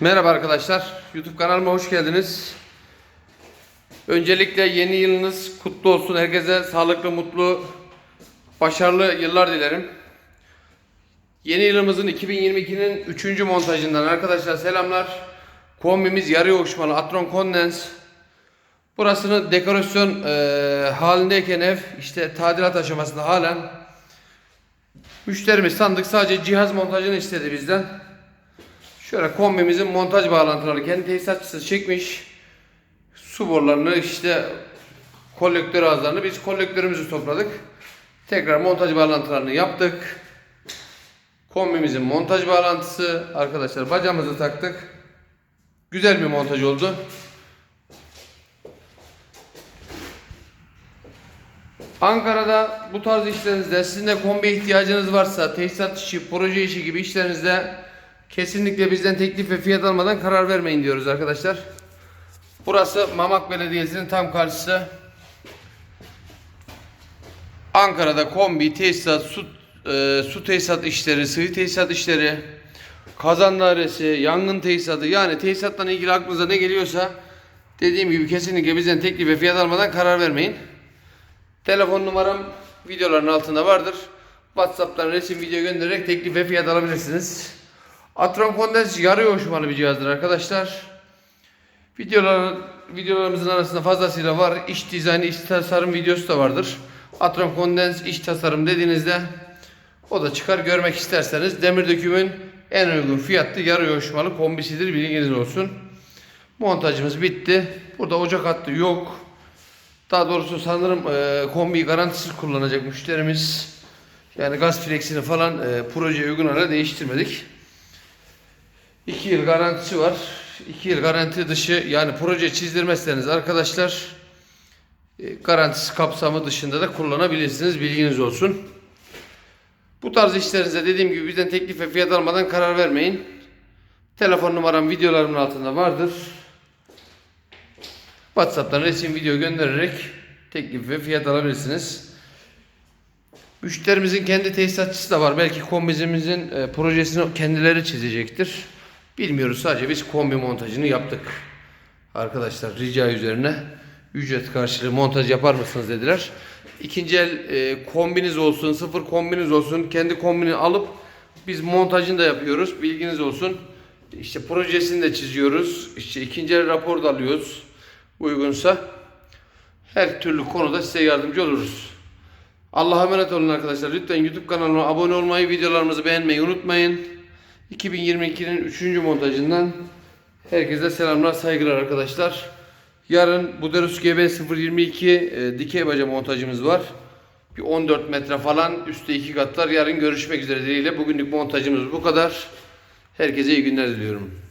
Merhaba arkadaşlar. YouTube kanalıma hoş geldiniz. Öncelikle yeni yılınız kutlu olsun. Herkese sağlıklı, mutlu, başarılı yıllar dilerim. Yeni yılımızın 2022'nin 3. montajından arkadaşlar selamlar. Kombimiz yarı yoğuşmalı Atron Condens. Burasını dekorasyon eee, halindeyken ev işte tadilat aşamasında halen müşterimiz sandık sadece cihaz montajını istedi bizden. Şöyle kombimizin montaj bağlantıları kendi tesisatçısı çekmiş. Su borularını işte kolektör ağızlarını biz kolektörümüzü topladık. Tekrar montaj bağlantılarını yaptık. Kombimizin montaj bağlantısı arkadaşlar bacamızı taktık. Güzel bir montaj oldu. Ankara'da bu tarz işlerinizde sizin de kombi ihtiyacınız varsa tesisat işi, proje işi gibi işlerinizde kesinlikle bizden teklif ve fiyat almadan karar vermeyin diyoruz arkadaşlar. Burası Mamak Belediyesi'nin tam karşısı. Ankara'da kombi, tesisat, su, e, su tesisat işleri, sıvı tesisat işleri, kazan dairesi, yangın tesisatı yani tesisatla ilgili aklınıza ne geliyorsa dediğim gibi kesinlikle bizden teklif ve fiyat almadan karar vermeyin. Telefon numaram videoların altında vardır. WhatsApp'tan resim video göndererek teklif ve fiyat alabilirsiniz. Atron Condense yarı yoğuşmalı bir cihazdır arkadaşlar. Videolar, videolarımızın arasında fazlasıyla var. İç dizaynı, iç tasarım videosu da vardır. Atron Condense iç tasarım dediğinizde o da çıkar görmek isterseniz demir dökümün en uygun fiyatlı yarı yoğuşmalı kombisidir bilginiz olsun. Montajımız bitti. Burada ocak hattı yok. Daha doğrusu sanırım e, kombiyi garantisiz kullanacak müşterimiz. Yani gaz flexini falan e, projeye uygun hale değiştirmedik. 2 yıl garantisi var. 2 yıl garanti dışı yani proje çizdirmezseniz arkadaşlar e, garantisi kapsamı dışında da kullanabilirsiniz. Bilginiz olsun. Bu tarz işlerinize dediğim gibi bizden teklif ve fiyat almadan karar vermeyin. Telefon numaram videolarımın altında vardır. WhatsApp'tan resim video göndererek teklif ve fiyat alabilirsiniz. Müşterimizin kendi tesisatçısı da var. Belki kombimizin e, projesini kendileri çizecektir. Bilmiyoruz sadece biz kombi montajını yaptık. Arkadaşlar rica üzerine ücret karşılığı montaj yapar mısınız dediler. İkinci el e, kombiniz olsun, sıfır kombiniz olsun. Kendi kombini alıp biz montajını da yapıyoruz. Bilginiz olsun. İşte projesini de çiziyoruz. İşte ikinci el rapor da alıyoruz. Uygunsa her türlü konuda size yardımcı oluruz. Allah'a emanet olun arkadaşlar. Lütfen YouTube kanalıma abone olmayı, videolarımızı beğenmeyi unutmayın. 2022'nin 3. montajından herkese selamlar, saygılar arkadaşlar. Yarın Buderus GB 022 e, dikey baca montajımız var. Bir 14 metre falan üstte iki katlar. Yarın görüşmek üzere dileğiyle. Bugünlük montajımız bu kadar. Herkese iyi günler diliyorum.